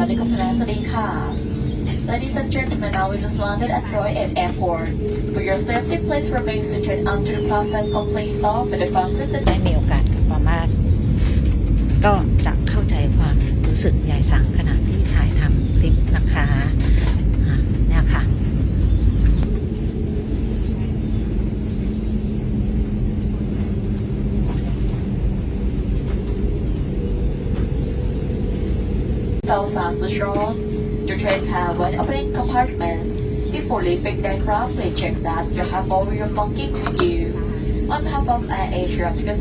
วัสดีคุณพนักสวัสดีค่ะ Ladies and gentlemen, now we just landed at Roy Ed Airport. For your safety, please remain seated until the process complete all the devices ได้มีโอกาสกับประมาทก็จะเข้าใจความรู้สึกยายสังขณะที่ถ่ายทำคลิปนะคะ 2,000 strong to train have one opening compartment. Before leaving the aircraft, please check that you have all your belongings with you. On behalf of Air Asia, to get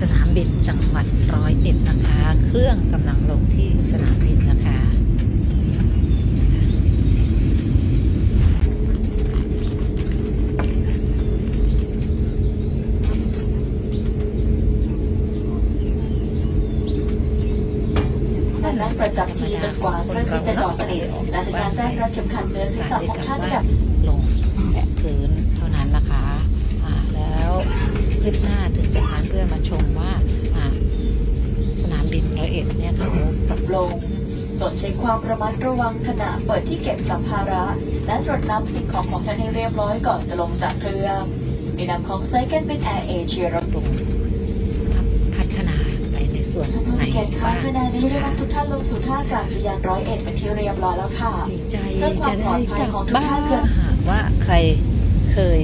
สนามบินจังหวัดร้อยเอ็ดนะคะ เครื่องกำลังลงที่สนามบินนะคะ ท่านนั้นประจำที่จนกว่าเครื่องบินจะจอดสนิทและจะการแจ้งรับเข็มขัดเนื้อศีรษะของท่านกับลงแตะพื้นเท่านั้นนะคะอ่าแล้วคลิปหน้าถึงจะพาเพื่อนมาชมว่าอ่าสนามบินร้อยเอ็ดเนี่ยเขาปรับลงตรวจเช็คความระมัดระวังขณะเปิดที่เก็บสัมภาระ และตรวจนับสิ่งของของท่านให้เรียบร้อยก่อนจะลงจากเครื่องในนามของไซเคิลเป็นแอร์เอเชียระบุพัฒนาไปในส่วนท่านผู้ไหน เกียรติคะบ้างขณะนี้ได้นะรัคะบทุกท่านลงสู่ท่าอากาศยานร้อยเอ็ดเป็นที่เรียบร้อยแล้วค่ะดีใจเพื่อความจะปลอได้ดภัยกลับของทุกบ้าท่านนหากว่าใครเคย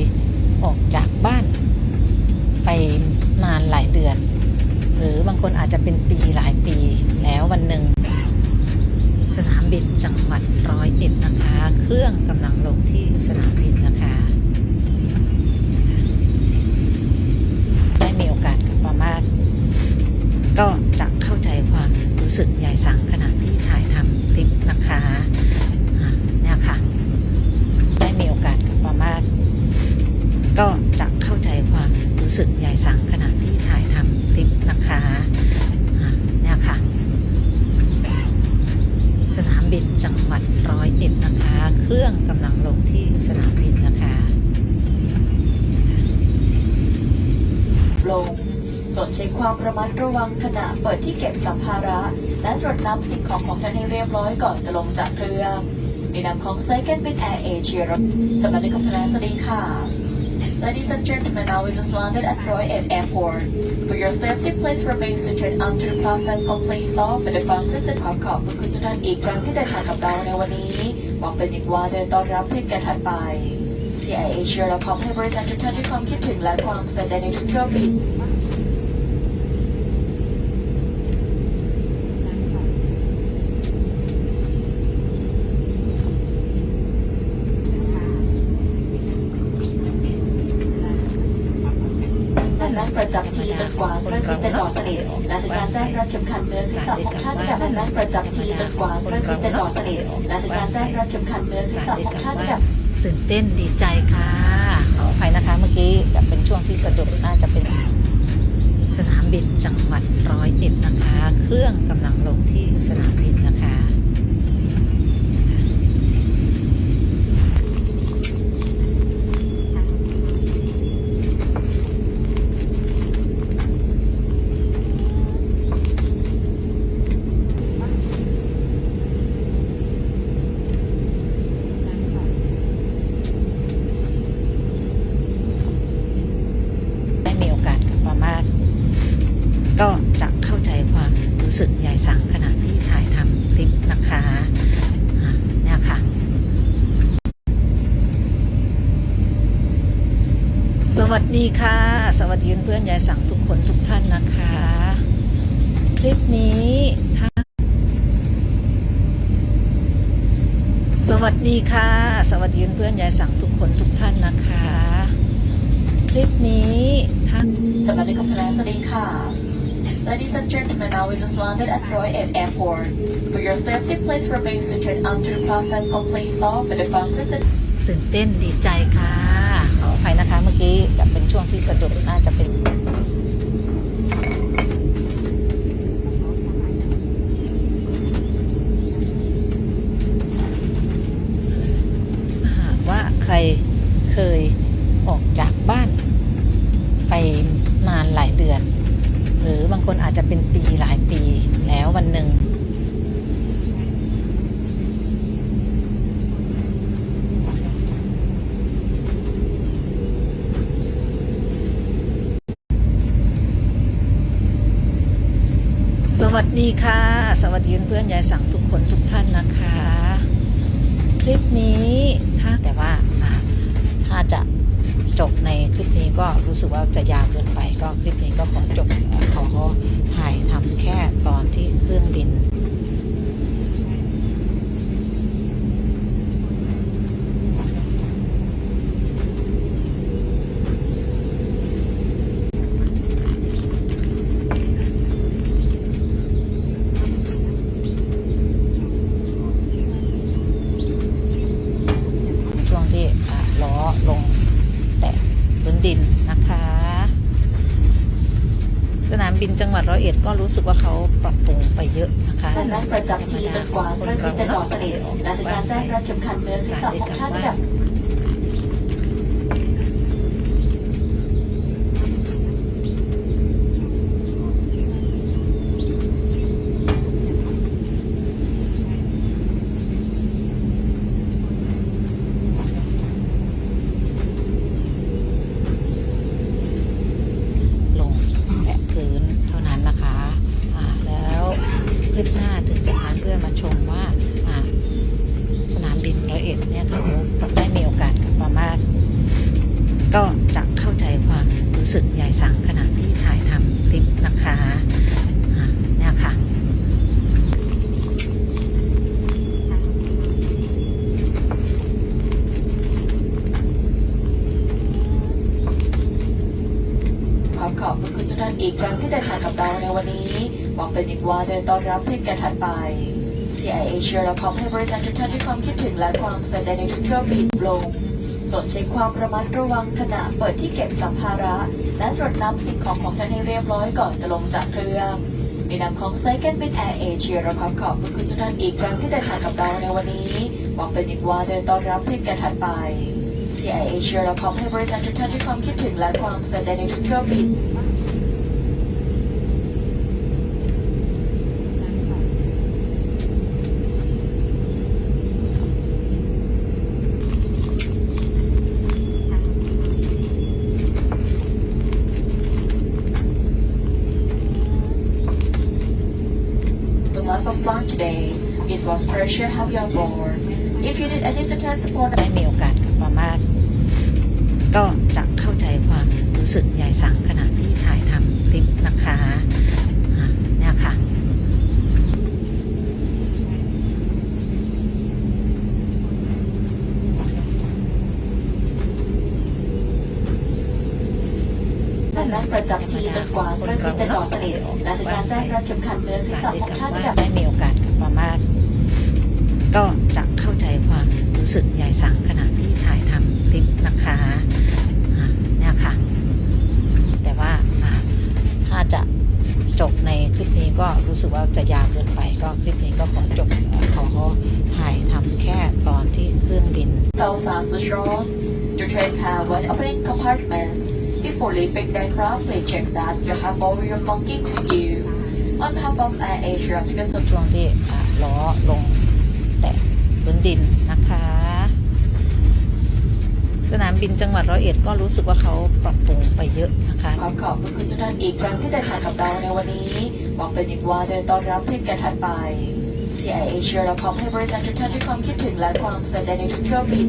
ออกจากบ้าน ไปนานหลายเดือน หรือบางคนอาจจะเป็นปีหลายปีแล้ววันหนึ่ง สนามบินจังหวัดร้อยเอ็ดนะคะ เครื่องกำลังลงที่สนามบินนะคะ ได้มีโอกาสกับประมาทก็จะเข้าใจความรู้ สึกยายสังขณะที่ถ่ายทำคลิปนะคะเนี่ยค่ะ ได้มีโอกาสกับประมาทก็จะเข้าใจความรู้สึกยายสังขณะที่ถ่ายทำคลิปนะคะเนี่ยค่ะ สนามบินจังหวัดร้อยเอ็ดนะคะ เครื่องกำลังลงที่สนามบินนะคะ ลง ตรวจเช็ความระมัดระวังขณะเปิดที่เก็บสัมภาระ และตรวจนับสิ่งของของท่านให้เรียบร้อยก่อนจะลงจากเครื่องในนามของไซเคิลเป็นแอร์เอเชียระบุสวัสดีคุณพนักสวัสดีค่ะ Ladies and gentlemen, now we just landed at Roy Ed Airport. For your safety, please remain seated until the process complete off all the devices ขอขอบคุณทุกท่านอีกครั้งที่เดินทางกับเราในวันนี้หวังเป็นอย่างว่าเดินต้อนรับเพื่อนกันถัดไปที่ไอเอเชียเราพร้อมให้บริการทุกท่านด้วยความคิดถึงและความใส่ใจในทุกเที่ยวบิน ท่านนั้นประ จำที่จนกว่าเครื่องบินจะจอดสนิทและจะการแจ้งรับเข็มขัดเนื้อศีรษะของท่านกับนั้นประจำที่จนกว่าเครื่องบินจะจอดสนิทและจะการแจ้งรับเข็มขัดเนื้อศีรษะของท่านกับตื่นเต้นดีใจค่ะขออภัยนะคะเมื่อกี้จะเป็นช่วงที่สะดุดน่าจะเป็นสนามบินจังหวัดร้อยเอ็ดนะคะ เครื่องกำลังลงที่สนามบินนะคะ ได้มีโอกาสกับประมาท ก็จะเข้าใจความรู้สึกยายสังขณะที่ถ่ายทำคลิปนะคะอะเนี่ยค่ะ สวัสดีค่ะ สวัสดีเพื่อนยายสังทุกคนทุกท่านนะคะ คลิปนี้ถ้าสวัสดีค่ะ สวัสดีเพื่อนยายสังทุกคนทุกท่านนะคะ คลิปนี้ท่านสวัสดีคุณพนักสวัสดีค่ะ Ladies and gentlemen, now we just landed at Roy Ed Airport. For your safety, please remain seated until the process complete all the devices ตื่นเต้นดีใจค่ะ ขออภัยนะคะเมื่อกี้จะเป็นช่วงที่สะดุดน่าจะเป็น คนอาจจะเป็นปีหลายปีแล้ววันหนึ่งสวัสดีค่ะ สวัสดีเพื่อนยายสังทุกคนทุกท่านนะคะ คลิปนี้ถ้าแต่ว่าถ้าจะจบในคลิปนี้ก็รู้สึกว่าจะยาวเกินไปก็คลิปนี้ก็ขอจบ ขอถ่ายทำแค่ตอนที่เครื่องบิน ช่วงที่อะล้อลงแตะพื้นดินนะคะ สนามบินจังหวัดร้ อยเอ็ดก็รู้สึกว่าเขาปรับปรุงไปเยอะนะคะและนั่งประจำที่จนกว่าเครื่องบินจะจอดสนิทและในการแจ้งรัดเข็มขัดเนื้อศีรษะของท่านค่ะลงแตะพื้นเท่านั้นนะคะอ่าแล้วคลิปหน้าถึงจะพาเพื่อนมาชมว่าอ่าสนามบินร้อยเอ็ดเนี่ยเขาได้มีโอกาสกลับมาบ้านก็จะเข้าใจความรู้สึก ยายสั่งขณะที่ถ่ายทำคลิปนะคะเนี่ยค่ะขอขอบพระคุณทุกท่านอีกครั้งที่เดินทางกับเราในวันนี้หวังเป็นอีกว่าเดินต้อนรับเพื่อนกันถัดไปที่ไอเอเชียเราพร้อมให้บริการทุกท่านด้วยความคิดถึงและความใส่ใจในทุกเที่ยวบินลง โปรดใช้ความระมัดระวังขณะเปิดที่เก็บสัมภาระ และตรวจนับสิ่งของของท่านให้เรียบร้อยก่อนจะลงจากเครื่องในนามของไซเคิลเป็นแอร์เอเชียเราขอขอบคุณทุกท่านอีกครั้งที่เดินทางกับเราในวันนี้หวังเป็นอีกว่าเดินต้อนรับเพื่อนกันถัดไปที่ไอเอเชียเราพร้อมให้บริการทุกท่านด้วยความคิดถึงและความสนใจในทุกเที่ยวบิน plan today. is was pressure have you on board. If you need any assistance support ได้มีโอกาสกับมาบ้านก็จะเข้าใจความรู้สึกยายสังขณะที่ถ่ายทำคลิปนะคะเนี่ยค่ะและประจำที่จนกว่าเครื่องบินจะจอดสนิทและการแจ้งรัดเข็มขัดเนื้อศีรษะของท่านว่าค่ะได้มีโอกาสกลับมาบ้าน ก็จะเข้าใจความรู้สึกยายสั่งขณะที่ถ่ายทำคลิปนะคะอ่าเนี่ยค่ะ แต่ว่าอ่าถ้าจะจบในคลิปนี้ก็รู้สึกว่าจะยาวเกินไป ก็คลิปนี้ก็ขอจบขอถ่ายทำแค่ตอนที่เครื่องบิน Those are so strong. To take have one opening compartment. Before leaving the aircraft, please check that you have all your belongings with you. On behalf of Air Asia, you can ช่วงที่อ่าล้อลงแบนดินนะคะ สนามบินจังหวัดร้อยเอ็ดก็รู้สึกว่าเขาปรับปรุงไปเยอะนะคะขอขอบพระคุณทุกท่านอีกครั้งที่เดินทางกับเราในวันนี้หวังเป็นอีกว่าเดินต้อนรับเพื่อนกันถัดไปที่ไอเอเชียเราพร้อมให้บริการทุกท่านด้วยความคิดถึงและความสนใจในทุกเที่ยวบิน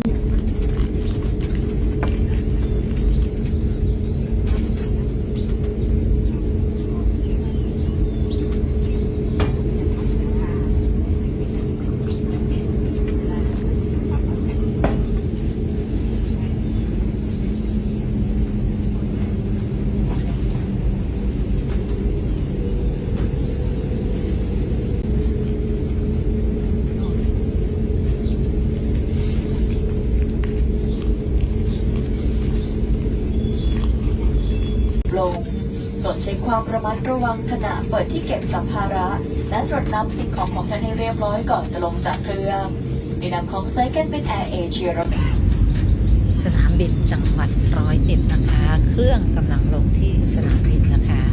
ลงโปรดใช้ ความระมัดระวังขณะเปิดที่เก็บสัมภาระ และตรวจนับสิ่งของของท่านให้เรียบร้อยก่อนจะลงจากเครื่องในนามของไซเคิลเป็นแอร์เอเชียราสนามบินจังหวัดร้อยเอ็ดนะคะ เครื่องกำลังลงที่สนามบินนะคะ